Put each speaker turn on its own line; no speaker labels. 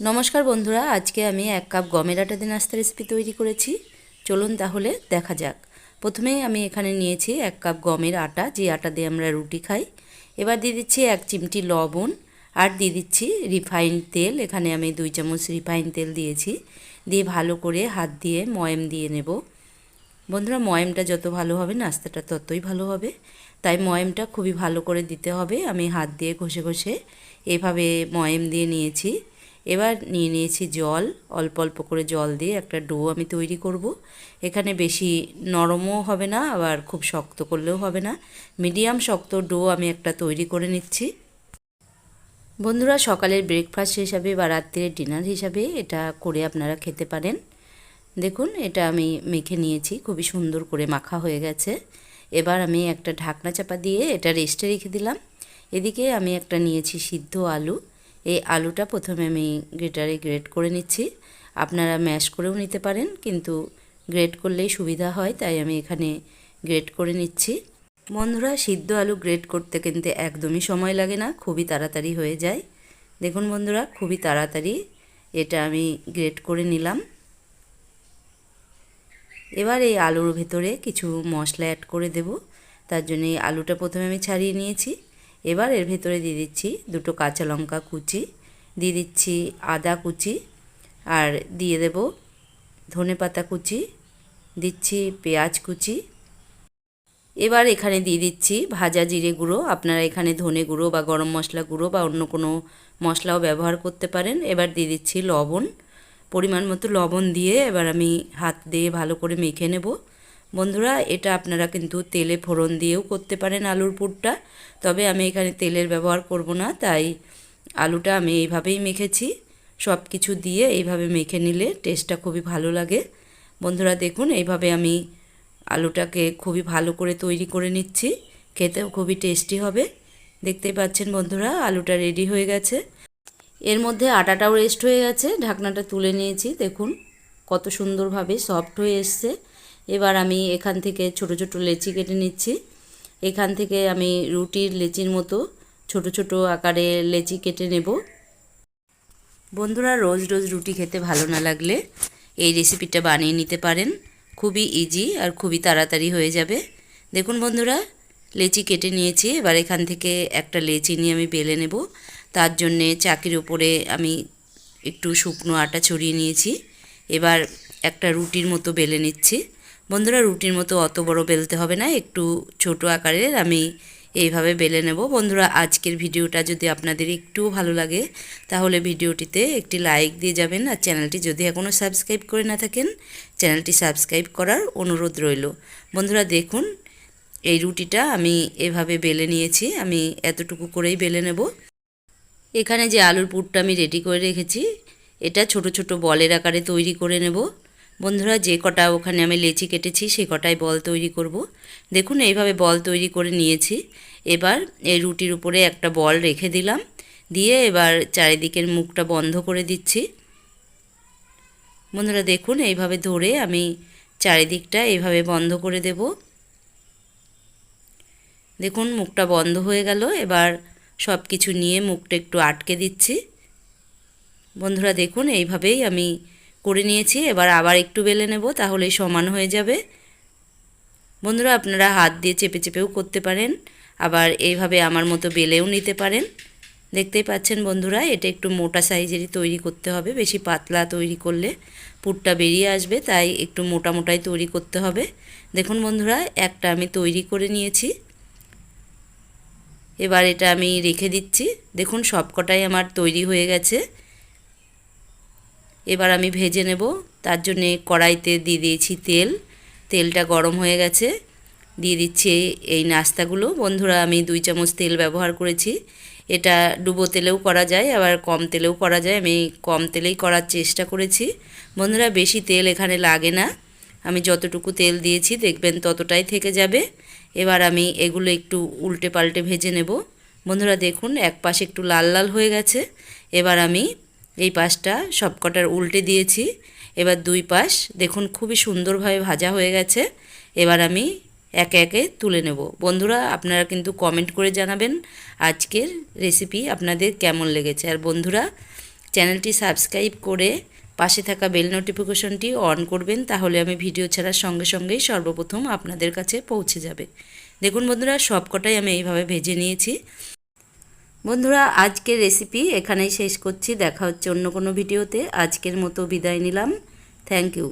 নমস্কার বন্ধুরা, আজকে আমি এক কাপ গমের আটা দিয়ে নাস্তা রেসিপি তৈরি করেছি। চলুন তাহলে দেখা যাক। প্রথমেই আমি এখানে নিয়েছি এক কাপ গমের আটা, যে আটা দিয়ে আমরা রুটি খাই। এবার দিয়ে দিচ্ছি এক চিমটি লবণ আর দিয়ে দিচ্ছি রিফাইন তেল। এখানে আমি দুই চামচ রিফাইন তেল দিয়েছি। দিয়ে ভালো করে হাত দিয়ে ময়ম দিয়ে নেব। বন্ধুরা, ময়মটা যত ভালো হবে, নাস্তাটা ততই ভালো হবে। তাই ময়মটা খুবই ভালো করে দিতে হবে। আমি হাত দিয়ে ঘষে ঘষে এভাবে ময়ম দিয়ে নিয়েছি। এবার নিয়ে নিয়েছি জল, অল্প অল্প করে জল দিয়ে একটা ডো আমি তৈরি করব। এখানে বেশি নরমও হবে না, আবার খুব শক্ত করলেও হবে না। মিডিয়াম শক্ত ডো আমি একটা তৈরি করে নিচ্ছি। বন্ধুরা, সকালের ব্রেকফাস্ট হিসাবে বা রাত্রের ডিনার হিসাবে এটা করে আপনারা খেতে পারেন। দেখুন, এটা আমি মেখে নিয়েছি, খুবই সুন্দর করে মাখা হয়ে গেছে। এবার আমি একটা ঢাকনা চাপা দিয়ে এটা রেস্টে রেখে দিলাম। এদিকে আমি একটা নিয়েছি সিদ্ধ আলু। এই আলুটা প্রথমে আমি গ্রেটারে গ্রেট করে নিচ্ছি। আপনারা ম্যাশ করেও নিতে পারেন, কিন্তু গ্রেট করলেই সুবিধা হয়, তাই আমি এখানে গ্রেট করে নিচ্ছি। বন্ধুরা, সিদ্ধ আলু গ্রেট করতে কিন্তু একদমই সময় লাগে না, খুবই তাড়াতাড়ি হয়ে যায়। দেখুন বন্ধুরা, খুবই তাড়াতাড়ি এটা আমি গ্রেট করে নিলাম। এবার এই আলুর ভেতরে কিছু মশলা অ্যাড করে দেব। তার জন্য এই আলুটা প্রথমে আমি ছাড়িয়ে নিয়েছি। এবার এর ভেতরে দিয়ে দিচ্ছি দুটো কাঁচা লঙ্কা কুচি, দিয়ে দিচ্ছি আদা কুচি আর দিয়ে দেব ধনে পাতা কুচি, দিচ্ছি পেঁয়াজ কুচি। এবার এখানে দিয়ে দিচ্ছি ভাজা জিরে গুঁড়ো, আপনারা এখানে ধনে গুঁড়ো বা গরম মশলা গুঁড়ো বা অন্য কোনো মশলাও ব্যবহার করতে পারেন। এবার দিয়ে দিচ্ছি লবণ, পরিমাণ মতো লবণ দিয়ে এবার আমি হাত দিয়ে ভালো করে মেখে নেব। বন্ধুরা, এটা আপনারা কিন্তু তেলে ফোড়ন দিয়েও করতে পারেন আলুর পুরটা। তবে আমি এখানে তেলের ব্যবহার করব না, তাই আলুটা আমি এইভাবেই মেখেছি। সব কিছু দিয়ে এইভাবে মেখে নিলে টেস্টটা খুবই ভালো লাগে। বন্ধুরা, দেখুন, এইভাবে আমি আলুটাকে খুবই ভালো করে তৈরি করে নিচ্ছি। খেতেও খুবই টেস্টি হবে। দেখতেই পাচ্ছেন বন্ধুরা, আলুটা রেডি হয়ে গেছে। এর মধ্যে আটাটাও রেস্ট হয়ে গেছে। ঢাকনাটা তুলে নিয়েছি। দেখুন, কত সুন্দরভাবে সফট হয়ে এসছে। এবার আমি এখান থেকে ছোট ছোট লেচি কেটে নিচ্ছি। এখান থেকে আমি রুটির লেচির মতো ছোট ছোট আকারে লেচি কেটে নেব। বন্ধুরা, রোজ রোজ রুটি খেতে ভালো না লাগলে এই রেসিপিটা বানিয়ে নিতে পারেন। খুবই ইজি আর খুবই তাড়াতাড়ি হয়ে যাবে। দেখুন বন্ধুরা, লেচি কেটে নিয়েছি। এবার এখান থেকে একটা লেচি নিয়ে আমি বেলে নেব। তার জন্যে চাকির ওপরে আমি একটু শুকনো আটা ছড়িয়ে নিয়েছি। এবার একটা রুটির মতো বেলে নিচ্ছি। বন্ধুরা, রুটির মতো অত বড় বেলতে হবে না, একটু ছোট আকারের আমি এইভাবে বেলে নেব। বন্ধুরা, আজকের ভিডিওটা যদি আপনাদের একটুও ভালো লাগে, তাহলে ভিডিওটিতে একটি লাইক দিয়ে যাবেন আর চ্যানেলটি যদি এখনও সাবস্ক্রাইব করে না থাকেন, চ্যানেলটি সাবস্ক্রাইব করার অনুরোধ রইল। বন্ধুরা, দেখুন, এই রুটিটা আমি এভাবে বেলে নিয়েছি, আমি এতটুকু করেই বেলে নেব। এখানে যে আলুর পুরটা আমি রেডি করে রেখেছি, এটা ছোট ছোট বলের আকারে তৈরি করে নেব। বন্ধুরা, যে কটা ওখানে আমি লেচি কেটেছি, সে কটাই বল তৈরি করব। দেখুন, এইভাবে বল তৈরি করে নিয়েছি। এবার এই রুটির উপরে একটা বল রেখে দিলাম। দিয়ে এবার চারিদিকের মুখটা বন্ধ করে দিচ্ছি। বন্ধুরা, দেখুন, এইভাবে ধরে আমি চারিদিকটা এইভাবে বন্ধ করে দেব। দেখুন, মুখটা বন্ধ হয়ে গেল। এবার সব কিছু নিয়ে মুখটা একটু আটকে দিচ্ছি। বন্ধুরা, দেখুন, এইভাবেই আমি করে নিয়েছি, এবার আবার একটু বেলে নেব, তাহলেই সমান হয়ে যাবে। বন্ধুরা, আপনারা হাত দিয়ে চেপে চেপেও করতে পারেন, আবার এইভাবে আমার মতো বেলেও নিতে পারেন। দেখতেই পাচ্ছেন বন্ধুরা, এটা একটু মোটা সাইজেরই তৈরি করতে হবে, বেশি পাতলা তৈরি করলে পুরটা বেরিয়ে আসবে, তাই একটু মোটা মোটাই তৈরি করতে হবে। দেখুন বন্ধুরা, একটা আমি তৈরি করে নিয়েছি। এবার এটা আমি রেখে দিচ্ছি। দেখুন, সবকটাই আমার তৈরি হয়ে গেছে। এবার আমি ভেজে নেব। তার জন্যে কড়াইতে দিয়ে দিয়েছি তেল। তেলটা গরম হয়ে গেছে। দিয়ে দিচ্ছি এই নাস্তাগুলো। বন্ধুরা, আমি দুই চামচ তেল ব্যবহার করেছি। এটা ডুবো তেলেও করা যায়, আবার কম তেলেও করা যায়। আমি কম তেলেই করার চেষ্টা করেছি। বন্ধুরা, বেশি তেল এখানে লাগে না। আমি যতটুকু তেল দিয়েছি, দেখবেন ততটাই থেকে যাবে। এবার আমি এগুলো একটু উল্টে পাল্টে ভেজে নেব। বন্ধুরা, দেখুন এক পাশে একটু লাল লাল হয়ে গেছে। এবার আমি এই পাশটা সবকটার উল্টে দিয়েছি। এবার দুই পাশ, দেখুন খুবই সুন্দরভাবে ভাজা হয়ে গেছে। এবার আমি একে একে তুলে নেব। বন্ধুরা, আপনারা কিন্তু কমেন্ট করে জানাবেন আজকের রেসিপি আপনাদের কেমন লেগেছে। আর বন্ধুরা, চ্যানেলটি সাবস্ক্রাইব করে পাশে থাকা বেল নোটিফিকেশনটি অন করবেন, তাহলে আমি ভিডিও ছাড়ার সঙ্গে সঙ্গেই সর্বপ্রথম আপনাদের কাছে পৌঁছে যাবে। দেখুন বন্ধুরা, সবকটাই আমি এইভাবে ভেজে নিয়েছি। বন্ধুরা, আজকের রেসিপি এখানেই শেষ করছি। দেখা হচ্ছে অন্য কোনো ভিডিওতে। আজকের মতো বিদায় নিলাম। Thank you